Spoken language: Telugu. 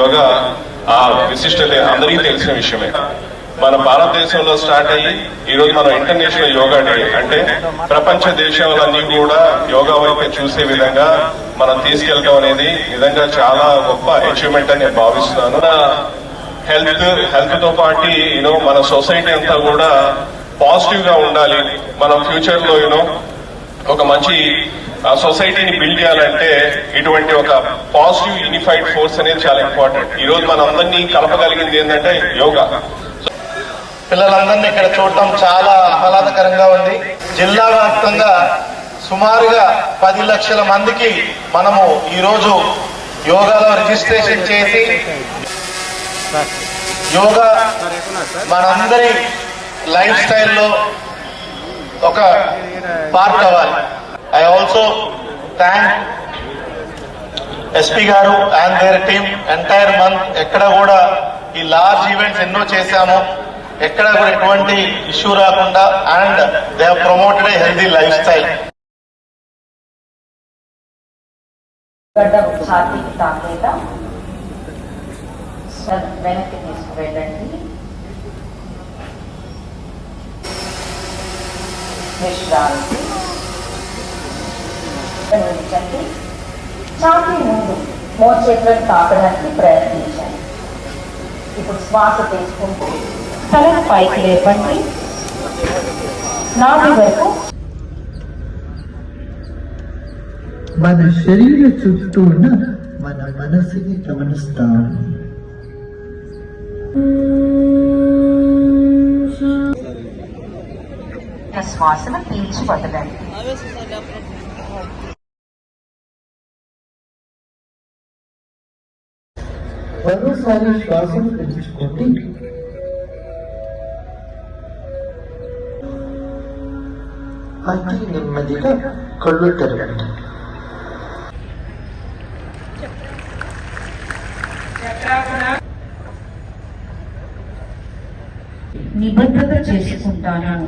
యోగా ఆ విశిష్టత అందరికీ తెలిసిన విషయమే. మన భారతదేశంలో స్టార్ట్ అయ్యి ఈ రోజు మనం ఇంటర్నేషనల్ యోగా డే అంటే ప్రపంచ దేశాలన్నీ కూడా యోగా వైపు చూసే విధంగా మనం తీసుకెళ్ళడం అనేది నిజంగా చాలా గొప్ప అచీవ్మెంట్ అని నేను భావిస్తున్నాను. హెల్త్ హెల్త్తో పాటు యూనో మన సొసైటీ అంతా కూడా పాజిటివ్గా ఉండాలి. మనం ఫ్యూచర్లో యూనో ఒక మంచి సొసైటీని బిల్డ్ చేయాలంటే ఇటువంటి ఒక పాజిటివ్ యూనిఫైడ్ ఫోర్స్ అనేది చాలా ఇంపార్టెంట్. ఈ రోజు మన అందరినీ కలపగలిగింది ఏంటంటే యోగా. పిల్లలందరినీ ఇక్కడ చూడటం చాలా ఆహ్లాదకరంగా ఉంది. జిల్లా వ్యాప్తంగా సుమారుగా పది లక్షల మందికి మనము ఈరోజు యోగాలో రిజిస్ట్రేషన్ చేసి యోగా మనందరి లైఫ్ స్టైల్లో ఒక పార్ట్ అవ్వాలి. ఐ ఆల్సో థ్యాంక్ ఎస్పీ గారు and their team entire month ఎక్కడ కూడా ఈ లార్జ్ ఈవెంట్స్ ఎన్నో చేశాము. ఎక్కడ కూడా ఎటువంటి ఇష్యూ రాకుండా and they promoted a healthy lifestyle ఛాతీకి తాకేట వెనక్కి తీసుకువెళ్ళండి ఉంచండి ఛాతీ ముందు మోచేతులను తాకడానికి ప్రయత్నించండి. ఇప్పుడు శ్వాస తీసుకుంటూ తలను పైకి లేపండి. నాభి వరకు మన శరీర చుట్టూ ఉన్న మన మనసుని గమనిస్తాం శ్వాసను పీల్చి వదలండి. మరోసారి శ్వాసను పెంచుకోండి అతి నెమ్మదిగా కళ్ళు తెరవండి. నిబద్ధత చేసుకుంటాను